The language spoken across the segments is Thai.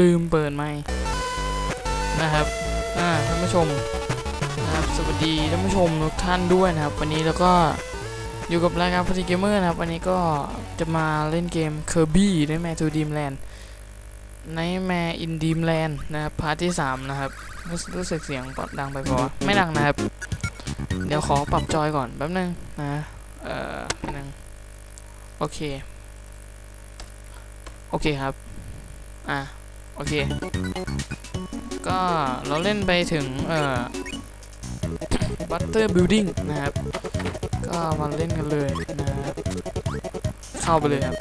ลืมเปิดไมค์นะครับอ่าท่านผู้ชมนะครับสวัสดีท่านผู้ชมทุกท่านด้วยนะครับ วันนี้แล้วก็อยู่กับรายการพัทเกมเมอร์นะครับ วันนี้ก็จะมาเล่นเกม Kirby ในแม to Dreamland ในแม in Dreamland นะครับพาร์ทที่ 3 นะครับ รู้สึกเสียงปรับดังไปปะวะไม่ดังนะครับ เดี๋ยวขอปรับจอยก่อนแป๊บนึงนะเอ่อแป๊บนึงโอเค โอเคครับ อะ โอเค ก็เราเล่นไปถึง เอ่อ Butter Building นะครับ ก็มาเล่นกันเลยนะครับเข้าไปเลยครับ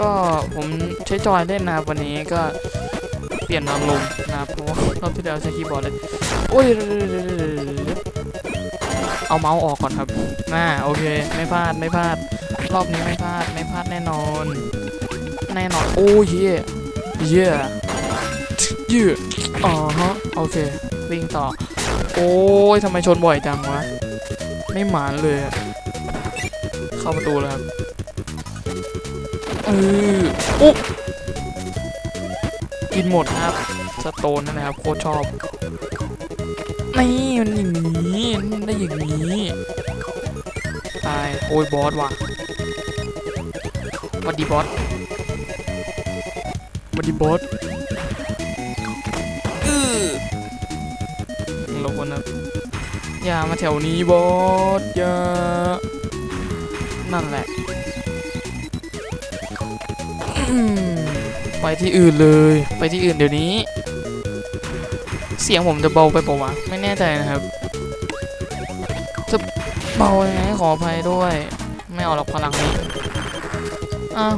ก็ผมใช้จอยเล่นนะครับวันนี้ก็เปลี่ยนอารมณ์นะครับเพราะว่ารอบที่แล้วใช้คีย์บอร์ดเล่นโอ้ยเอาเมาส์ออกก่อนครับน่าโอเค ไม่พลาดไม่พลาด รอบนี้ไม่พลาดไม่พลาดแน่นอน แน่นอน โอ้ยเย่เย่เย่อ๋อฮะโอเค วิ่งต่อ โอ้ยทำไมชนบ่อยจังวะ ไม่หมานเลยเข้าประตูแล้วครับเออโอ้กินหมดครับ สโตนนั่นนะครับ โคตรชอบ นี่มันอย่างนี้ได้อย่างนี้ ตาย โอ้ยบอสว่ะวัดดีบอส วัดดีบอสอือลงคนนะอย่ามาแถวนี้บอสอย่านั่นแหละอืมไปที่อื่นเลย ไปที่อื่นเดี๋ยวนี้ เสียงผมจะเบาไปปะวะไม่แน่ใจนะครับจะเบายังไงขออภัยด้วย ไม่เอาหรอกพลังนี้อ้าว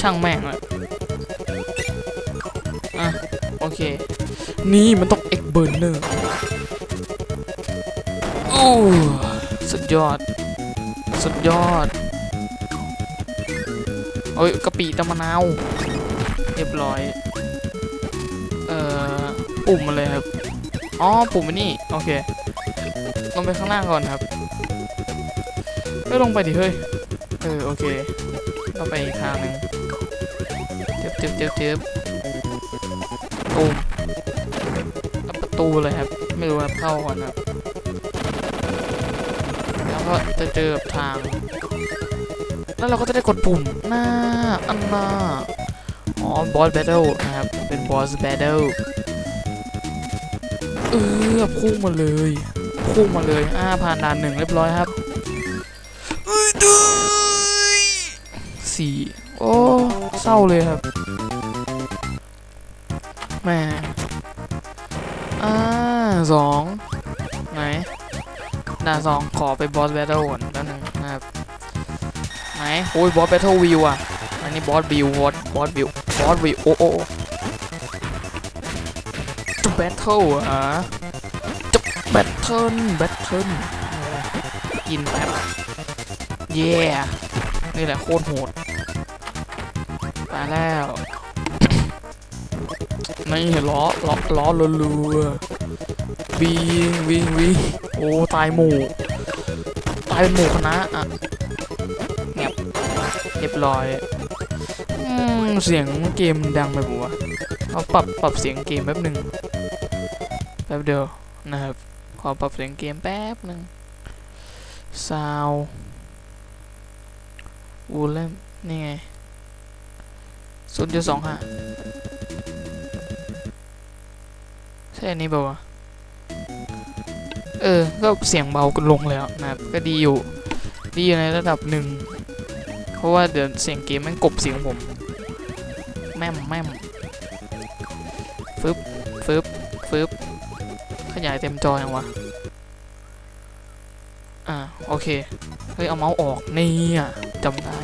ช่างแม่งเลย นี่มันต้องเอ็กเบิร์เนอร์โอ้สุดยอด สุดยอดโอ้ยกะปิตะมะนาวเรียบร้อย เอ่อ ปุ่มมาเลยครับ อ๋อ ปุ่มนี่ โอเค ลงไปข้างล่างก่อนครับเฮ้ยลงไปดิเฮ้ย เออ โอเคเราไปอีกทางหนึ่งเจ็บเจ็บเจ็บเจ็บตูม ตูเลยครับ ไม่รู้ครับเข้าก่อนครับแล้วก็จะเจอกับทาง แล้วเราก็จะได้กดปุ่มหน้าอันหน้าอ๋อบอสแบทเทิลนะครับ เป็นบอสแบทเทิลเออพุ่งมาเลยพุ่งมาเลยอ่าผ่านด่านหนึ่งเรียบร้อยครับเอ้ยดุยสี่โอ้เศร้าเลยครับ สองไหนด่านสองขอไปบอสแบทเทิลก่อนแป๊บนึงนะครับไหนโอ้ยบอสแบทเทิลวิวอะอันนี้บอสวิวบอสบอสวิวบอสวิวโอ้โอ้จะแบทเทิลอะแบทเทิลแบทเทิลกินแป๊บเย่นี่แหละโคตรโหดตายแล้วไม่เห็นล้อล้อล้อรัวๆ วิ่งวิ่งวิ่งโอ้ตายหมู่ตายเป็นหมู่คณะอะเงียบเรียบร้อยอืมเสียงเกมดังไปปะวเอาปรับปรับเสียงเกมแป๊บหนึ่งแป๊บเดียวนะครับขอปรับเสียงเกมแป๊บหนึ่งซาววูเลมนี่ไงศูนย์จุดสองห้าใช่อันนี้ป่าวะ เออ ก็เสียงเบาลงแล้วนะครับก็ดีอยู่ ดีอยู่ในระดับหนึ่ง เพราะว่าเดี๋ยวเสียงเกมมันกบเสียงผม แม่มแม่มฟึบฟึบฟึบขยายเต็มจอยังวะ อ่า โอเค เฮ้ย เอาเมาส์ออก นี่อะจำได้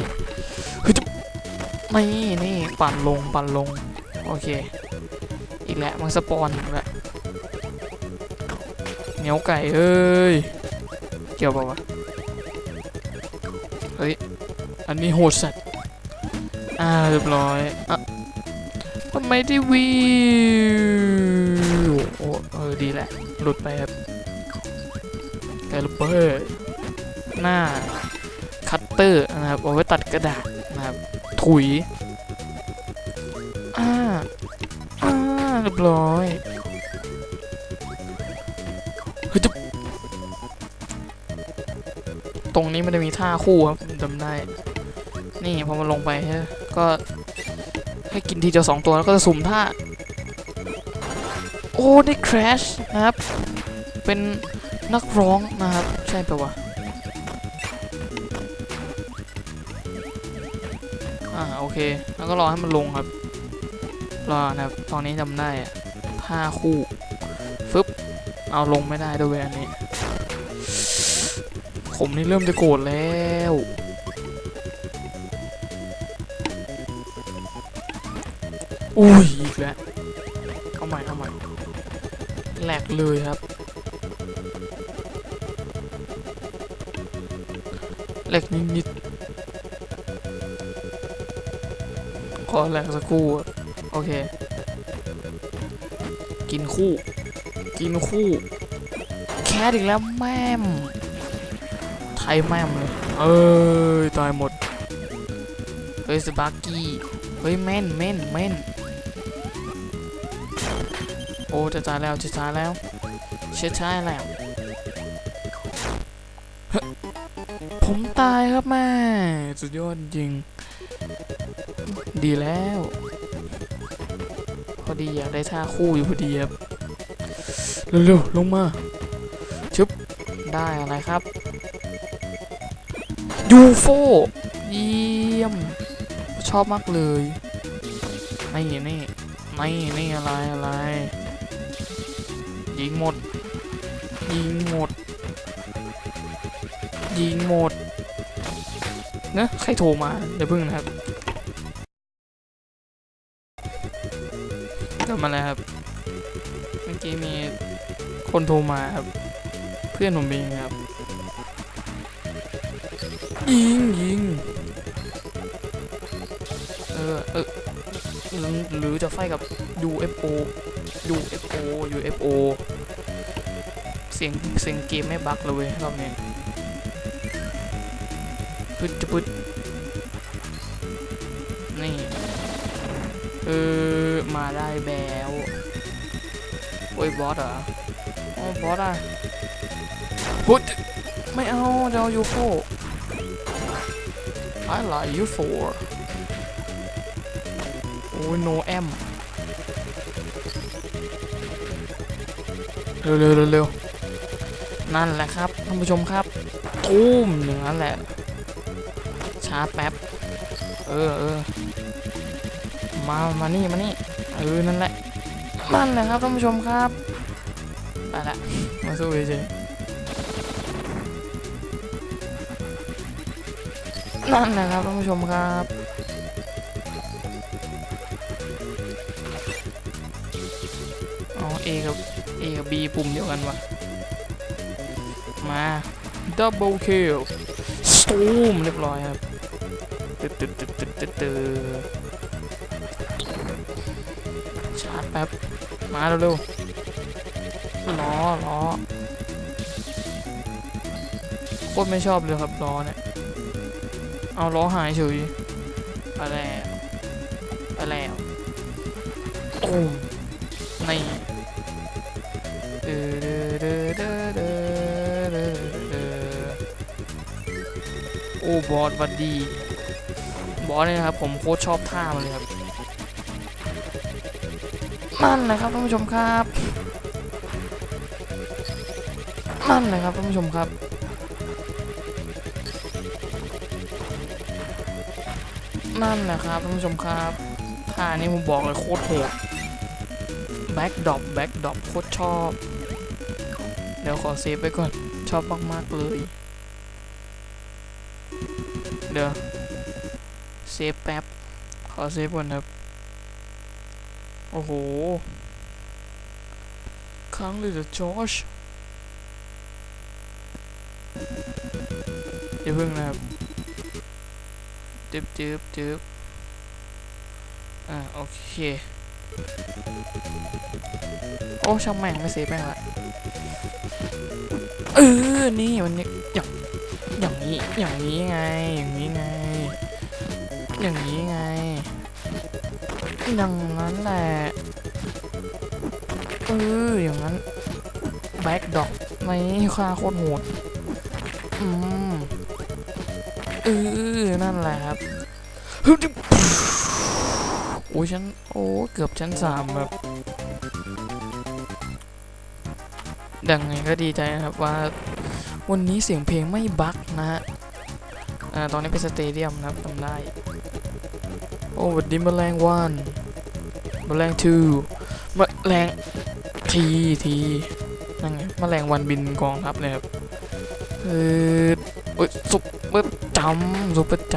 เฮ้ยจะนี่นี่ปั่นลง ปั่นลง โอเค อีกแล้วมันสปอนอีกแล้ว เหนียวไก่เอ้ย เกี่ยวเปล่าวะ เฮ้ย อันนี้โหดสัตว์อ่าเรียบร้อยอะทำไมที่วิวโอ้เออดีแหละ หลุดไปครับแกลเปอร์หน้า คัตเตอร์นะครับ เอาไว้ตัดกระดาษนะครับ ถุย อ่า อ่าเรียบร้อย เฮ้ยจุ๊บตรงนี้มันจะมีท่าคู่ครับจำได้ นี่พอมันลงไปก็ให้กินทีเดียวสองตัวแล้วก็จะสุ่มท่า โอ้ได้ crash นะครับ เป็นนักร้องนะครับ ใช่ปะวะอ่าโอเค แล้วก็รอให้มันลงครับ รอนะครับ ตอนนี้จำได้อะท่าคู่ เอาลงไม่ได้ด้วยอันนี้ ผมนี่เริ่มจะโกรธแล้ว อุ้ยอีกแล้วเอาใหม่เอาใหม่แหลกเลยครับแหลกนิดๆขอแหลกสักครู่โอเค กินคู่ กินคู่ แคทอีกแล้วแม่มไทยแม่มเลยเอ้ยตายหมด เฮ้ยสปาร์กี้ เฮ้ยแม่นแม่นแม่นโอ้จะตายแล้วจะตายแล้วเชื่อใช่แล้วเฮ้ยผมตายครับแม่สุดยอดจริง ดีแล้ว พอดีอยากได้ท่าคู่อยู่พอดีครับ เร็วๆลงมาชึบได้อะไรครับยูโฟเยี่ยม ชอบมากเลยนี่นี่นี่นี่อะไรอะไรยิงหมด ยิงหมด ยิงหมดเนะใครโทรมาเดี๋ยวพึ่งนะครับกลับมาแล้วครับ เมื่อกี้มี คนโทรมาครับ เพื่อนผมเองครับ ยิงยิงเออเออหรือหรือจะไฟกับ UFO UFO UFO เสียงเสียงเกมไม่บั๊กเลยเว้ยรอบนี้ปึ๊ดจะปึ๊ดนี่เออมาได้แล้วโอ้ยบอสเหรออ๋อ บอสอะพุดไม่เอาจะเอา UFO I like UFO โอ้ย no M เร็วเร็วเร็วเร็วนั่นแหละครับท่านผู้ชมครับตุ้มหนึ่งนั่นแหละชาร์จแป๊บ เออเออมา มานี่ มานี่ เออ นั่นแหละ นั่นแหละครับท่านผู้ชมครับ ไปละมาสู้เฉยนั่นแหละครับท่านผู้ชมครับอ๋อ A กับ A กับ B ปุ่มเดียวกันวะมา Double Kill Storm เรียบร้อยครับตึ๊ดตึ๊ดตึ๊ดตึ๊ดตึ๊ดตึ๊ดชาร์จแป๊บ มาเร็วๆ ล้อล้อโคตรไม่ชอบเลยครับล้อเนี่ย เอาล้อหายเฉยไปแล้วไปแล้วโอ้มนี่เด้อเด้อเด้อเด้อเดเดโอ้บอสวัดดีบอสเนี่ยครับ ผมโคตรชอบท่ามันเลยครับนั่นแหละครับท่านผู้ชมครับ นั่นแหละครับท่านผู้ชมครับ นั่นแหละครับท่านผู้ชมครับท่านี้ผมบอกเลยโคตรโหดแบ็กดอปแบ็กดอปโคตรชอบ เดี๋ยวขอเซฟไว้ก่อน ชอบมากๆเลย เดี๋ยวเซฟแป๊บ ขอเซฟก่อนครับ โอ้โห ครั้งเลยเดอะจอช อย่าพิ่งนะครับจึบจึบจึบอ่าโอเค โอ้ช่างแม่งไม่เซฟแม่งละเออ นี่มันอย่างอย่างนี้ อย่างนี้ไง อย่างนี้ไง อย่างนี้ไงอย่างนั้นแหละเอออย่างนั้น แบ็กดอกไม่ค่าโคตรโหด อืม เออนั่นแหละครับโอ้ยฉันโอ้เกือบชั้นสามแบบดังไงก็ดีใจนะครับว่าวันนี้เสียงเพลงไม่บั๊กนะฮะตอนนี้เป็นสเตเดียมนะครับทำได้ โอ้วันนี้แมลงวันมแมลงทูมแมลงทีทีนั่นไงแมลงวันบินกองทัพเลยครับ เออเอ้ยซุปเปอร์จำซุปเปอร์จ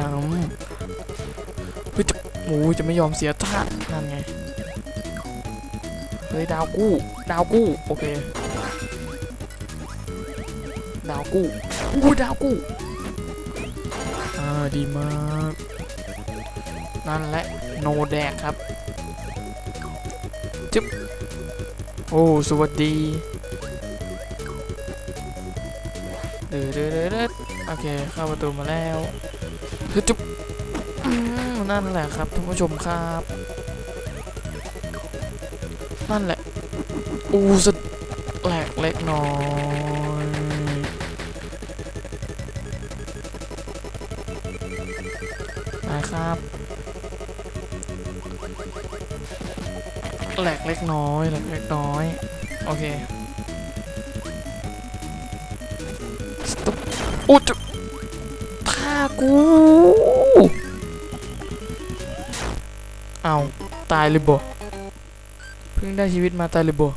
ำเฮ้ยจะหมูจะไม่ยอมเสียท่านั่นไงเฮ้ยดาวกู้ดาวกู้โอเคดาวกู้อู้ดาวกู้อ่าดีมาก นั่นแหละโนแดกครับจึ๊บโอ้สวัสดี เดือดเดือดโอเค เข้าประตูมาแล้วคือจุ๊บนั่นแหละครับท่านผู้ชมครับ นั่นแหละ อูสดแหลกเล็กน้อยนะครับแหลกเล็กน้อยแหลกเล็กน้อย โอเค โอ้จะท่ากู เอาตายเลยบ่เพิ่งได้ชีวิตมาตายเลยบ่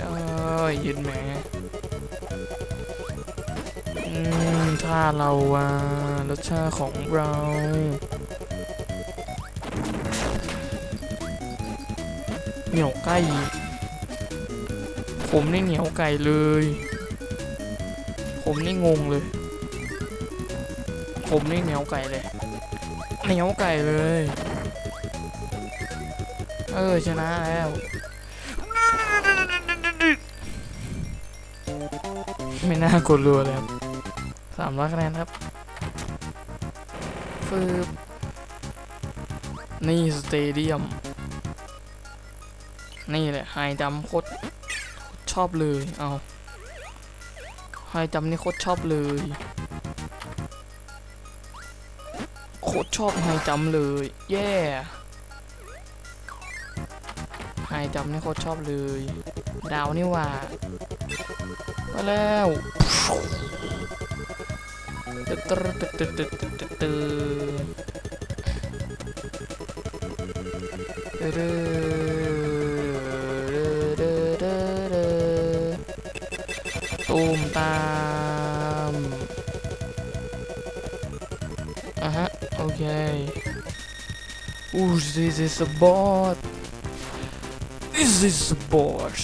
เอ้ยยืนแหมอืมท่าเราอะรสชาติของเรา เหนียวไก่ผมนี่เหนียวไก่เลย ผมนี่งงเลย ผมนี่เหนียวไก่เลย เหนียวไก่เลย เออ ชนะแล้วไม่น่ากดรัวเลยครับสามร้อยคะแนนครับฟืบนี่สเตเดียม นี่แหละไฮดำโคตรชอบเลย เอา ไฮดำนี่โคตรชอบเลย โคตรชอบไฮจำเลย แย่ไฮจำนี่โคตรชอบเลย ดาวนี่ว่ามาแล้วตึ๊ดตึ๊ดตึ๊ดตึ๊ดตึ๊ดตึ๊ดตึ๊ด ตามอะฮะ โอเค Ooh, this is a bot. This is a bot.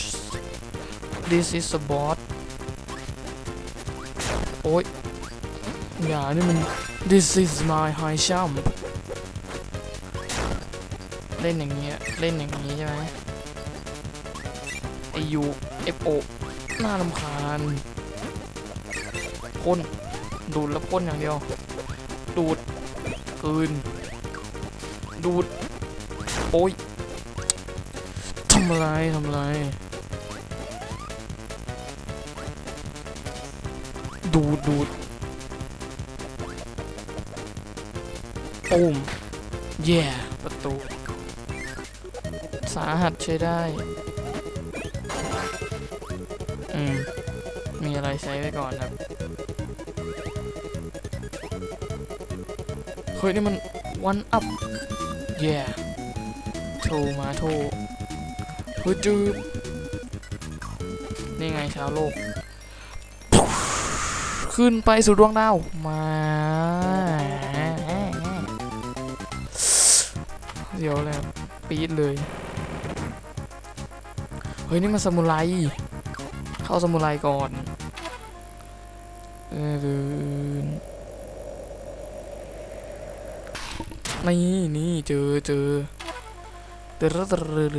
This is a bot. โอ้ยอย่านี่มัน This is my high jump เล่นอย่างเงี้ย เล่นอย่างนี้ใช่ไหมไอยูเอฟโอน่ารำคาญ พ่นดูดแล้วพ่นอย่างเดียว ดูดกลืน ดูด โอ้ยทำอะไรทำอะไร ดูดดูดตูมแย่ประตู สาหัสใช้ได้ อืม มีอะไรใช้ไว้ก่อนครับ ฮ้ยนี่มันวันอัพแย่โทรมาโทรเฮ้ยจืบนี่ไงชาวโลก ขึ้นไปสู่ดวงดาว มาเดี๋ยวแล้วปี๊ดเลย เฮ้ย นี่มันสมุไร เข้าสมุไรก่อน เออเดิ นนี่นี่เจอเจอเดรดรด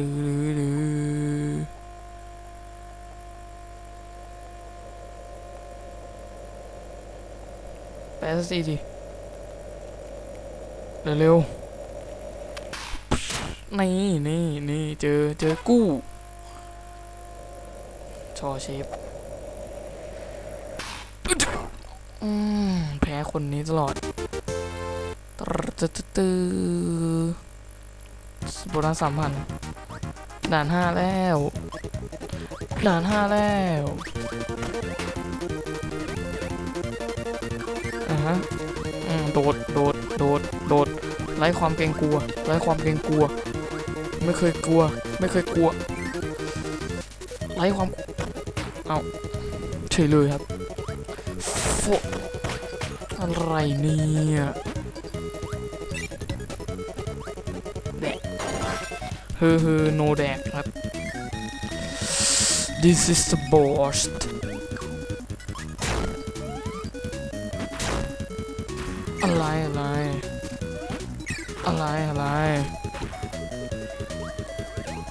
แปสักทีดิเร็วๆนี่นี่นี่เจอเจอกู้ชอเชฟอืมแพ้คนนี้ตลอด ตรดตึ๊ดตึ๊ดตึ๊ดโบนัสสามพันด่านห้าแล้ว ด่านห้าแล้วอ่าฮะอืมโดด โดด โดด โดด ไร้ความเกรงกลัว ไร้ความเกรงกลัว ไม่เคยกลัว ไม่เคยกลัว ไร้ความ เอาเฉยเลยครับโฟอะไรเนี่ย ฮ้อเฮ้อโนแดกครับ this is the worst อะไรอะไร อะไรอะไร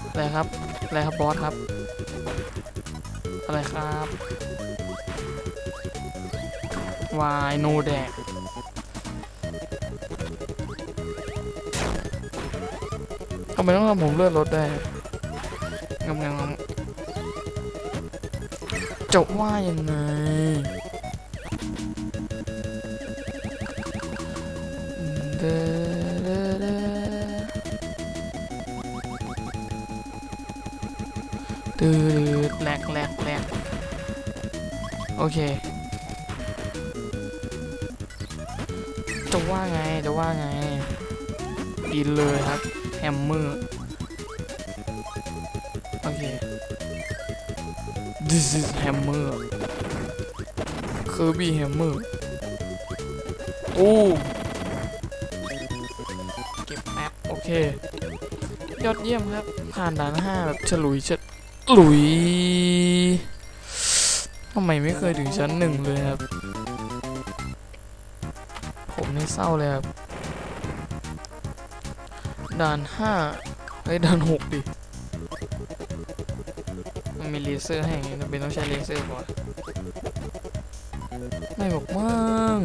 อะไรครับอะไรครับบอสครับ อะไรครับวายโนแดกำไมต้องทำผมเลื่อดรถได้งำงำงำจะว่ายังไงตืดแหลกแหลกแหลกโอเคจะว่าไงจะว่าไงกินเลยครับ แฮมเมอร์ โอเค this is hammer Kirby hammer โอ้เก็บแป๊บโอเค ยอดเยี่ยมครับ ผ่านด่านห้าแบบฉลุยฉลุยทำไมไม่เคยถึงชั้นหนึ่งเลยครับ ผมนี่เศร้าเลยครับ ด่านห้าเฮ้ยด่านหกดิมันมีเลเซอร์ให้อย่างงี้จำเป็นต้องใช้เลเซอร์ก่อนไม่หรอกมั้ง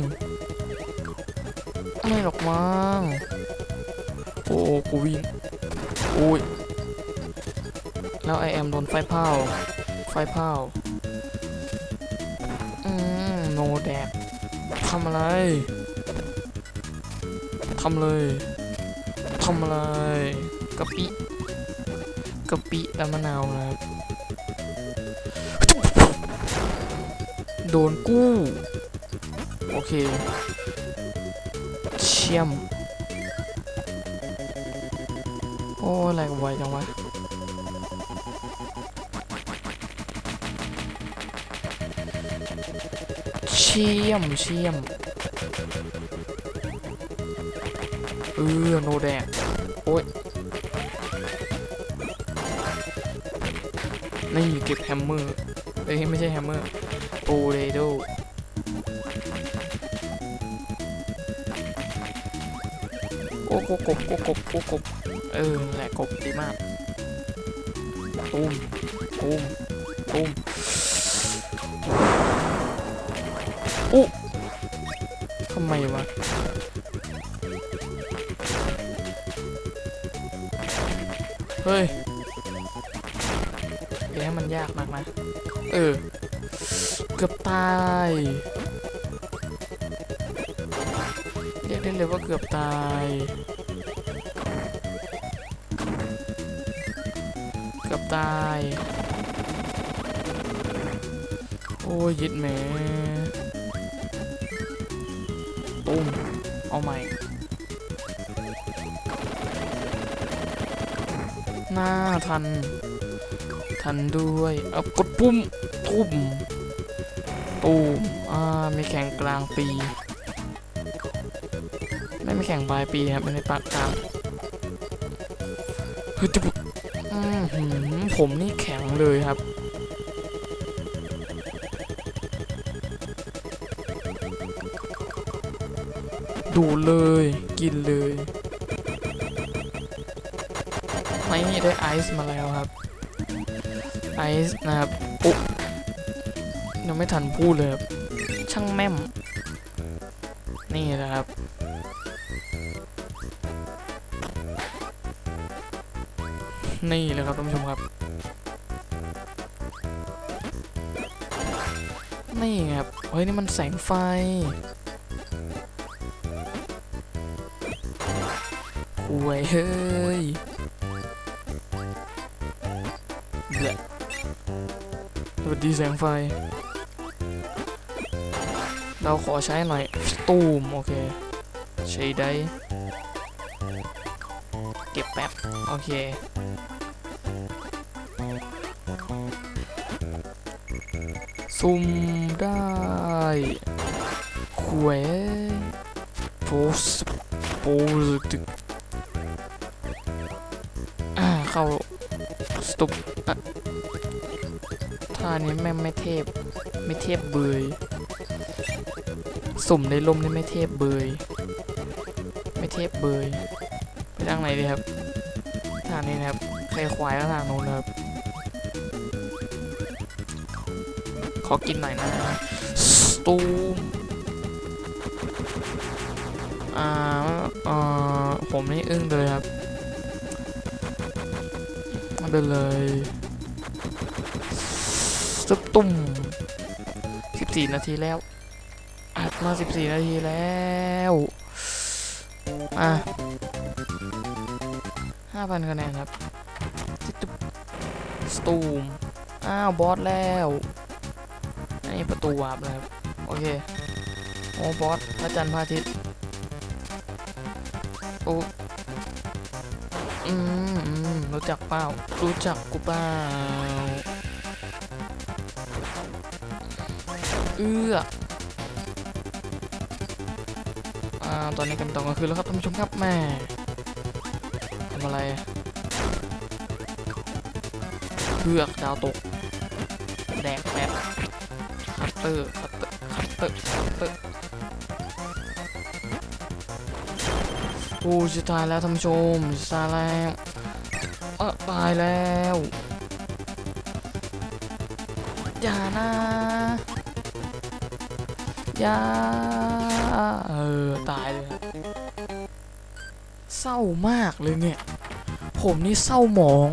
ไม่หรอกมั้งโอ้โอ้กูวิ่งโอ้ยแล้วไอแอมโดนไฟเผาไฟเผาอืมโนแดกทำอะไรทำเลย ทำอะไรกะปิกะปิและมะนาวนะครับโดนกู้ โอเค เชี่ยม โอ้อะไรกันไวจังวะเชี่ยมเชี่ยม เออโนแดกโอ้ยนี่เก็บแฮมเมอร์เอ้ยไม่ใช่แฮมเมอร์โปเตโดโอ้โกกบโกกบโกกบเออแหละกบดีมากตุ้มตุ้มตุ้มอุ๊ทำไมวะ เฮ้ยเอ๊ะมันยากมากนะเออ เกือบตายเรียกได้เลยว่าเกือบตาย เกือบตาย โอ้ยยิดแหมตุ้มเอาใหม่ หน้าทัน ทันด้วยเอากดปุ่มทุ่มตูมอ่ามีแข่งกลางปี ไม่มีแข่งปลายปีครับไม่ได้ปากกลางเฮ้ยจุ๊บผมนี่แข็งเลยครับดูเลย กินเลย นี่ได้ไอซ์มาแล้วครับไอซ์นะครับปุ๊ยังไม่ทันพูดเลยครับช่างแม่ม นี่นะครับนี่เลยครับท่านผู้ชมครับ นี่ครับ เฮ้ย นี่มันแสงไฟหวยเฮ้ย ดีแสงไฟ เราขอใช้หน่อย ตูม โอเค ใช้ได้ เก็บแป๊บ โอเค ซุ่มได้หวยโพสโพสตึกเข้าสตุปอะ ท่านี้แม่งไม่เทพ ไม่เทพเบยสุ่มในลมนี่ไม่เทพเบย ไม่เทพเบย ไปทางไหนดีครับ ทางนี้นะครับใครควายก็ทางโน้นครับ ขอกินหน่อยนะสตูมอ่าเอ่อผมนี่อึ้งเลยครับมาเดินเลย ตุ้ม14นาทีแล้วอัดมา14นาทีแล้วอะ5,000คะแนนครับสตูมอ้าว บอสแล้วนนี้ประตูวาร์ปนะครับ โอเค โอ้ บอสพระจันทร์พระอาทิตย์โอ้อืมรู้จักเปล่า รู้จักกูเปล่า เอื้ออ่าตอนนี้กันตอนกลางคืนแล้วครับท่านผู้ชมครับแม่ทำอะไรเพือกดาวตก แดกแป๊บคัตเตอร์คัตเตอร์คัตเตอร์คัตเตอร์โอ้จะตายแล้วท่านผู้ชมจะตายแล้วเออตายแล้วอย่านะ ย่าเออ ตายเลยครับเศร้ามากเลยเนี่ย ผมนี่เศร้าหมอง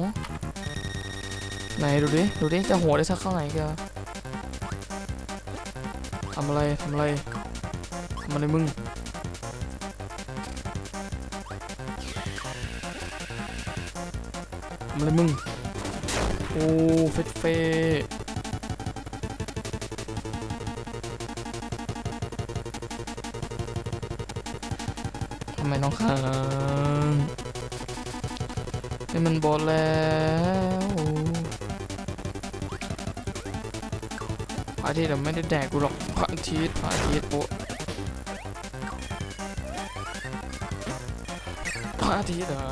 ไหนดูดิ ดูดิ จะหัวได้สักเท่าไหร่กันทำอะไร ทำอะไร ทำอะไรมึง ทำอะไรมึง โอ้ เฟดเฟท ค้างนี่มันบอลแล้วพระอาทิตย์อะไม่ได้แดกกูหรอกพระอาทิตย์พระอาทิตย์โปะพระอาทิตย์เหรอ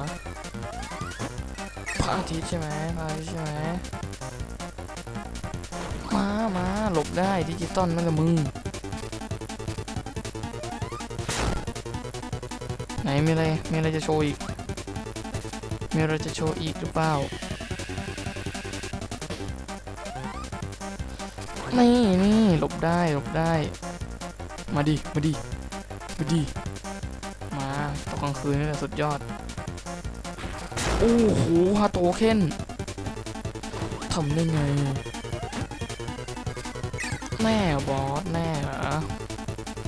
พระอาทิตย์ใช่ไหมพระอาทิตย์ใช่ไหมมามาหลบได้ดิจิตอลนั่นละมึง มีอะไรมีอะไรจะโชว์อีกมีอะไรจะโชว์อีกหรือเปล่านี่นี่หลบได้หลบได้ มาดิมาดิมาดิมาตอนกลางคืนนี่แหละสุดยอดโอ้โหฮาโตเคนทำได้ไงแน่บอสแน่เหรอ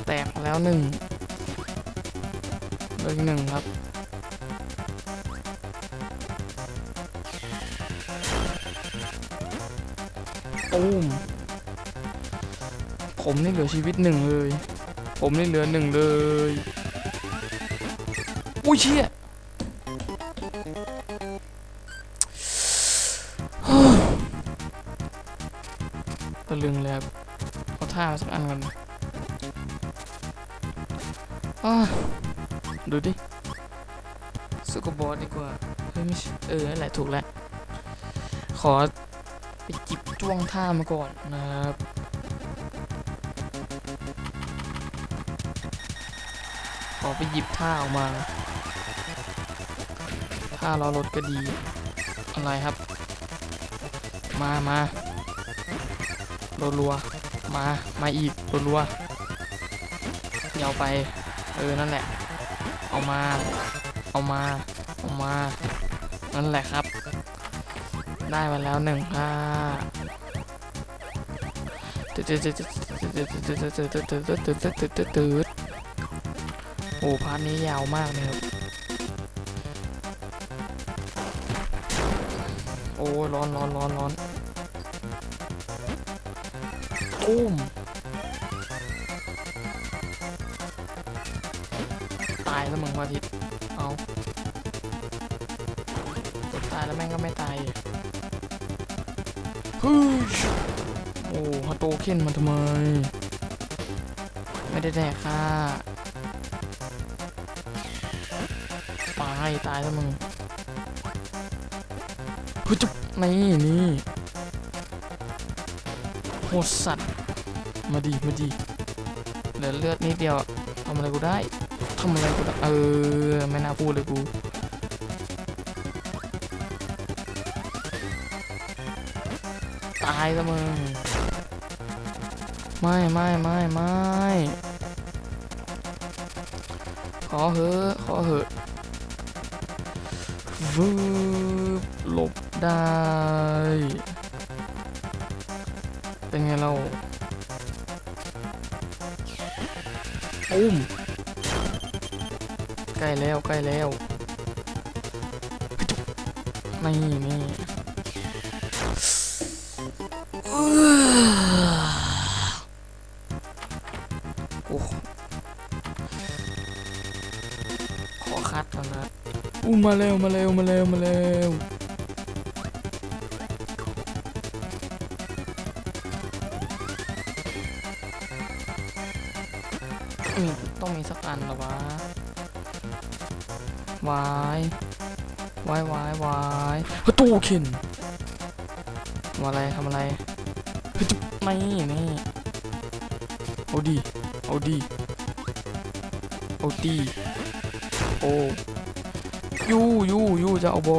แตกแล้วหนึ่ง เลืออีกหนึ่งครับตูมผมนี่เหลือชีวิตหนึ่งเลย ผมนี่เหลือหนึ่งเลย อุ้ยเชี่ยตะลึงเลยครับเอาท่ามาสักอันกันอ้า ดูดิสุกบอสดีกว่าเฮ้ยไม่ใช่เออนั่นแหละถูกแล้ว ขอไปจิบจ้วงท่ามาก่อนนะครับขอไปหยิบท่าออกมาท่ารอรถก็ดีอะไรครับ มามารัวๆมา มาอีกรัวๆยาวไป เออ นั่นแหละ เอามา เอามา เอามา นั่นแหละครับ ได้มาแล้วหนึ่งห้าโอ้พาร์ทนี้ยาวมากนะครับ โอ้ร้อนร้อนร้อนร้อนตุ้ม แล้วมึงพอาทิติเอาตายแล้วแม่งก็ไม่ตายฮึชโอ้ฮัตโตเข็นมาทำไม ไม่ได้แดกค่ะตายตายแล้วมึงฮึจุบนี่นี่โหดสัตว์ มาดีมาดีเหลือเลือดนิดเดียวทำอะไรกูได้ำอะไรกูเออไม่น่าพูดเลยกูตายแล้วมึงไม่ไม่ไม่ไม่ขอเหอะขอเหอะวืบหลบได้ เป็นไงเราอุ้ม ใกล้แล้วใกล้แล้วนี่นี่อื้อโอ้ขอคัดก่อนนะอู้มาเร็วมาเร็วมาเร็วมาเร็วต้องมีสักอันหรอวะ วายวายวายวายเฮ้ยตู้เข็นทำอะไรทำอะไรเฮ้ยจุ๊บไม่นี่เอาดีเอาดีเอาดีโอ้ยูยูยูจะเอาโบ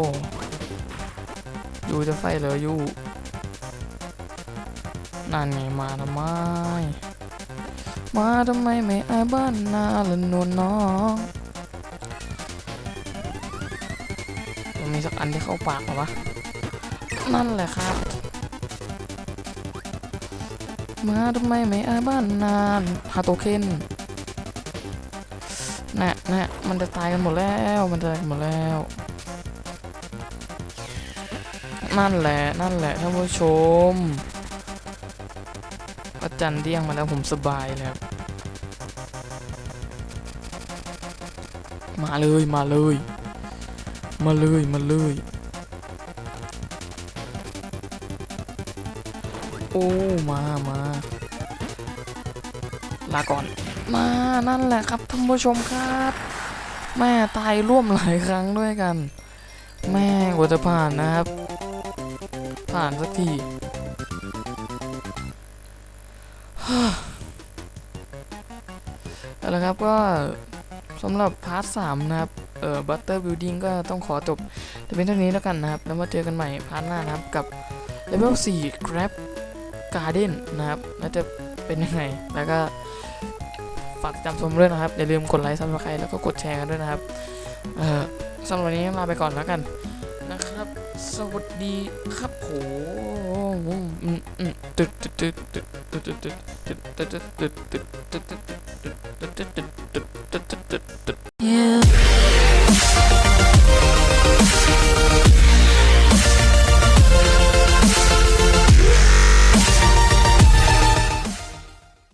ยูจะใส่เลยยูนั่นไงมาทำไม มาทำไมไม่อายบ้านนาละนวลน้อง สักอันที่เข้าปากหรอวะ นั่นแหละครับ มาทำไมไม่อาบ้านนานฮาโตเคนน่ะน่ะมันจะตายกันหมดแล้ว มันจะตายกันหมดแล้ว นั่นแหละ นั่นแหละท่านผู้ชมอาจารย์เดี้ยงมาแล้วผมสบายแล้ว มาเลย มาเลย มาเลยมาเลย โอ้ มามาลาก่อน มานั่นแหละครับท่านผู้ชมครับ แม่ตายร่วมหลายครั้งด้วยกัน แม่กว่าจะผ่านนะครับ ผ่านสักทีเอาละครับก็สำหรับพาร์ทสามนะครับ เอ่อ Butter Building ก็ต้องขอจบแต่เป็นเท่านี้แล้วกันนะครับ แล้วมาเจอกันใหม่พาร์ทหน้านะครับ กับเลเวล4 Grab Garden นะครับแล้วจะเป็นยังไง แล้วก็ฝากจำชมด้วยนะครับ อย่าลืมกดไลค์ซับสไครต์แล้วก็กดแชร์กันด้วยนะครับ เอ่อสำหรับวันนี้ลาไปก่อนแล้วกัน สวัสดีครับผมตึ๊ดตึ๊